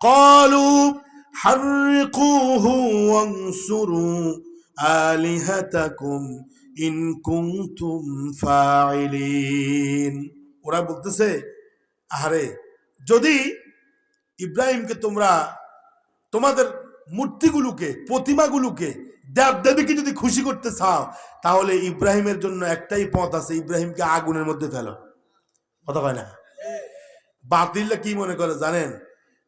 قالوا حرقوه وانصروا آلهتكم in কুনতুম ফাইলিন ওরা বলতেছে আহারে যদি ইব্রাহিমকে তোমরা তোমাদের মূর্তিগুলোকে প্রতিমাগুলোকে দেব দেবীকে যদি খুশি করতে চাও তাহলে ইব্রাহিমের জন্য একটাই পথ আছে ইব্রাহিমকে আগুনের মধ্যে ফেলো কথা কয় না বাতিল্লা কি মনে করে জানেন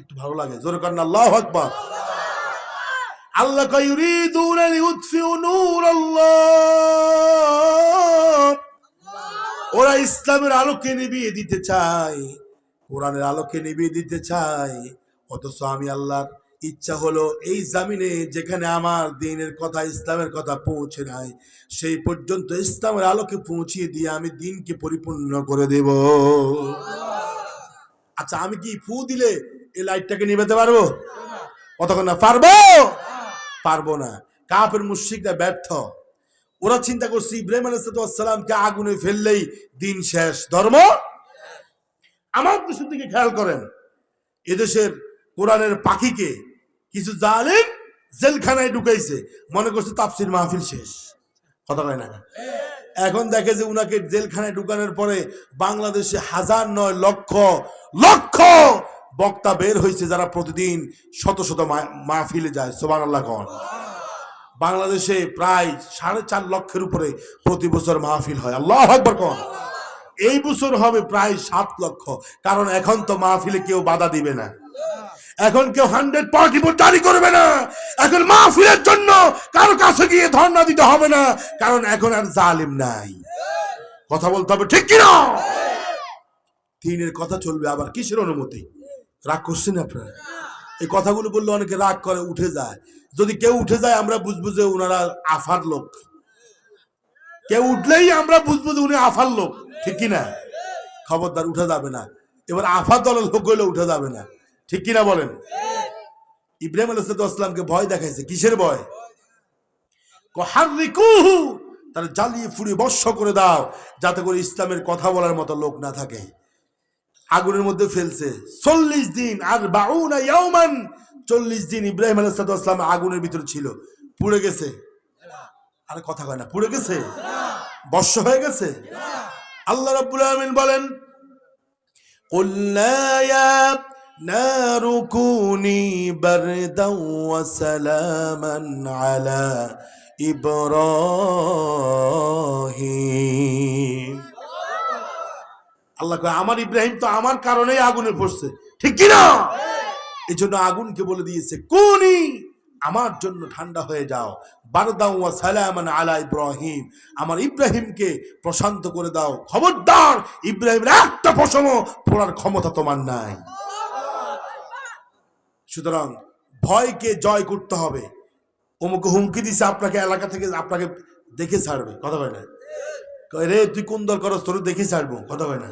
একটু ভালো লাগে। জোরে করেন আল্লাহ আকবার। আল্লাহ ইউরিদুনা লিউতফিউ নূরাল্লাহ। ওরা ইসলামের আলোকে নিভিয়ে দিতে চায়। কোরআনের আলোকে নিভিয়ে দিতে চায়। অথচ আমি আল্লাহর ইচ্ছা হলো এই জামিনে যেখানে আমার দিনের কথা, ইসলামের কথা পৌঁছে নাই, সেই পর্যন্ত ইসলামের আলোকে পৌঁছিয়ে দিয়ে আমি দিনকে পরিপূর্ণ করে দেব। আচ্ছা আমি কি ফু দিলে এই লাইটটাকে নিভাতে পারব? কতক্ষণ না? পারব? পারব না। কাপের মুশরিকরা ব্যর্থ। ওরা চিন্তা করছে, ইব্রাহিম আলাইসালামকে আগুনে ফেললেই দিন শেষ। ধর্ম? আমার দেশের দিকে খেয়াল করেন, এদেশের কোরআনের পাখিকে কিছু জালেম জেলখানায় ঢুকাইছে। মনে করছে তাপসির মাহফিল শেষ। কথা কয় না? এখন দেখে যে উনাকে জেলখানায় ঢুকানোর পরে বাংলাদেশে হাজার নয় লক্ষ লক্ষ বক্তা বের হয়েছে যারা প্রতিদিন শত শত মাহফিলে যায় সোবান আল্লাহ কন। বাংলাদেশে প্রায় সাড়ে চার লক্ষের উপরে প্রতি বছর মাহফিল হয়। আল্লাহ আকবর কন। এই বছর হবে প্রায় সাত লক্ষ। কারণ এখন তো মাহফিলে কেউ বাধা দিবে না। এখন কেউ হান্ড্রেড পার্টি জারি করবে না। এখন মাহফিলের জন্য কারও কাছে গিয়ে ধর্ণা দিতে হবে না। কারণ এখন আর জালিম নাই। কথা বলতে হবে ঠিক কিনা? দিনের কথা চলবে আবার কিসের অনুমতি? রাগ করছেন আপনারা? এই কথাগুলো বললে অনেকে রাগ করে, উঠে যায়। যদি কেউ উঠে যায়, আমরা বুঝব যে ওনারা আফার লোক। কেউ উঠলেই আমরা বুঝব যে উনি আফার লোক, ঠিক কিনা খবরদার, উঠে যাবে না। এবার আফার দলের লোক হইলে উঠে যাবে না। ঠিক কিনা বলেন? ইব্রাহিম আলাইসালামকে ভয় দেখাইছে। কিসের ভয়? তার জ্বালিয়ে ফুড়িয়ে বর্ষ করে দাও, যাতে করে ইসলামের কথা বলার মতো লোক না থাকে। আগুনের মধ্যে ফেলছে। চল্লিশ দিন আর বাউনা ইয়ামান চল্লিশ দিন ইব্রাহিম আলাইসালাম আগুনের ভিতরে ছিল। পুড়ে গেছে। আরে কথা কয় না, পুড়ে গেছে? বর্ষ হয়ে গেছে? আল্লাহ রাব্বুল আলামিন বলেন কুল্লা ইয়া নারু কুনি বারদাও ওয়া সালামান আলা ইব্রাহিম। আল্লাহ আমার ইব্রাহিম তো আমার কারণেই আগুনে পড়ছে। ঠিক কি না এই জন্য আগুনকে বলে দিয়েছে, কোনি, আমার জন্য ঠান্ডা হয়ে যাও। আলা আমার ইব্রাহিমকে প্রশান্ত করে দাও। খবরদার একটা পড়ার ক্ষমতা তোমার নাই। সুতরাং ভয়কে জয় করতে হবে। অমুকে হুমকি দিছে, আপনাকে এলাকা থেকে আপনাকে দেখে ছাড়বে। কথা বলে রে, তুই কোন দল করস? তোর দেখে ছাড়বো। কথা কয় না?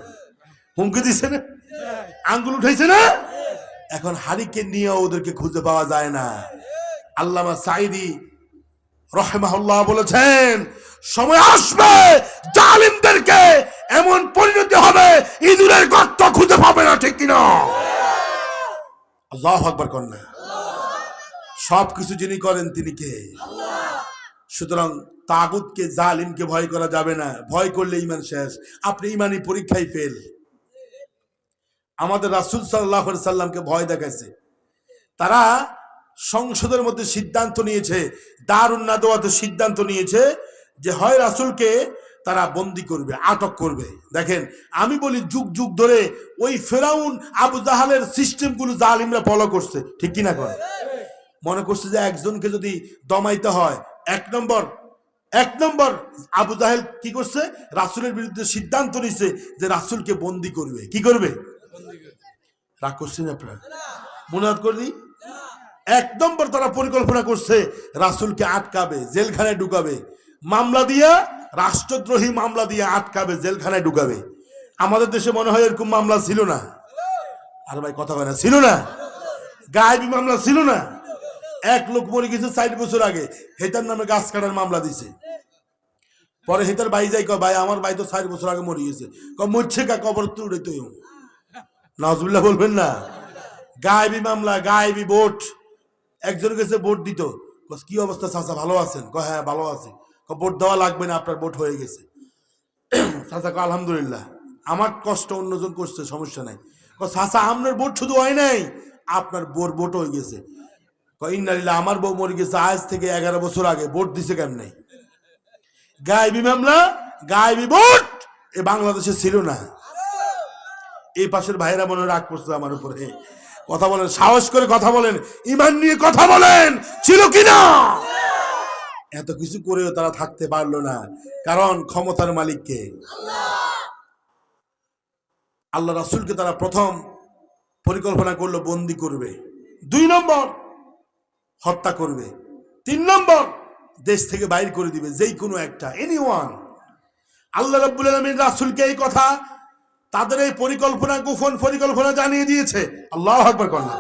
হুমকি দিছে না? আঙ্গুল উঠাইছে না? এখন হারিকে নিয়ে ওদেরকে খুঁজে পাওয়া যায় না। আল্লামা সাইদি রহমাহুল্লাহ বলেছেন, সময় আসবে, জালিমদেরকে এমন পরিণতি হবে, ইঁদুরের গর্ত খুঁজে পাবে না, ঠিক কিনা? আল্লাহ আকবর সব কিছু যিনি করেন তিনি কে? সুতরাং তাগুতকে জালিমকে ভয় করা যাবে না। ভয় করলে ইমান শেষ। আপনি ইমানি পরীক্ষায় ফেল। আমাদের রাসুল সাল্লাহ সাল্লামকে ভয় দেখাইছে। তারা সংসদের মধ্যে সিদ্ধান্ত নিয়েছে দারুন্না দেওয়াতে সিদ্ধান্ত নিয়েছে যে, হয় রাসুলকে তারা বন্দি করবে, আটক করবে। দেখেন, আমি বলি যুগ যুগ ধরে ওই ফেরাউন, আবু জাহালের সিস্টেমগুলো জালিমরা ফলো করছে। ঠিক কিনা করে মনে করছে যে, একজনকে যদি দমাইতে হয় এক নম্বর এক নম্বর আবু জাহেল কি করছে? রাসুলের বিরুদ্ধে সিদ্ধান্ত নিছে যে রাসুলকে বন্দি করবে। কি করবে? রাগ করছেন আপনারা? মনে করে দিই। এক নম্বর তারা পরিকল্পনা করছে, রাসুলকে আটকাবে, জেলখানায় ঢুকাবে। মামলা দিয়া, রাষ্ট্রদ্রোহী মামলা দিয়ে আটকাবে, জেলখানায় ঢুকাবে। আমাদের দেশে মনে হয় এরকম মামলা ছিল না। আর ভাই, কথা কয় না, ছিল না। গায়েবী মামলা ছিল না। এক লোক মরে গেছে ষাট বছর আগে। হেতার নামে গাছ কাটার মামলা দিছে। পরে হেতার ভাই যাই কয়, ভাই, আমার ভাই তো ষাট বছর আগে মরে গেছে। ক মরছে কা, কবর তুলে তো নাজবুল্লাহ বলবেন না। গায়েবী মামলা, গায়েবী ভোট। একজন গেছে ভোট দিত। কি অবস্থা চাচা, ভালো আছেন? ক হ্যাঁ ভালো আছে। ক ভোট দেওয়া লাগবে না, আপনার ভোট হয়ে গেছে। চাচা ক আলহামদুলিল্লাহ, আমার কষ্ট অন্যজন করছে, সমস্যা নাই। ক চাচা, আপনার ভোট শুধু হয় নাই, আপনার বোর ভোট হয়ে গেছে। ইন্নালিল্লাহ আমার বউ মরে গেছে আজ থেকে এগারো বছর আগে। ভোট দিছে কেমনে? গায়েবী মামলা, গায়েবী ভোট। এ বাংলাদেশে ছিল না। এই পাশের ভাইরা মনে রাগ করছে আমার উপরে। কথা বলেন, সাহস করে কথা বলেন, ইমান নিয়ে কথা বলেন, ছিল কিনা এত কিছু করেও তারা থাকতে পারল না। কারণ ক্ষমতার মালিককে। আল্লাহ রাসুলকে তারা প্রথম পরিকল্পনা করল, বন্দি করবে। দুই নম্বর হত্যা করবে। তিন নম্বর, দেশ থেকে বাইর করে দিবে যেই কোনো একটা। এনি ওয়ান আল্লাহ রাব্বুল আলমিন রাসুলকে এই কথা তাদের এই পরিকল্পনা, গোপন পরিকল্পনা জানিয়ে দিয়েছে। আল্লাহ আকবর কন্যা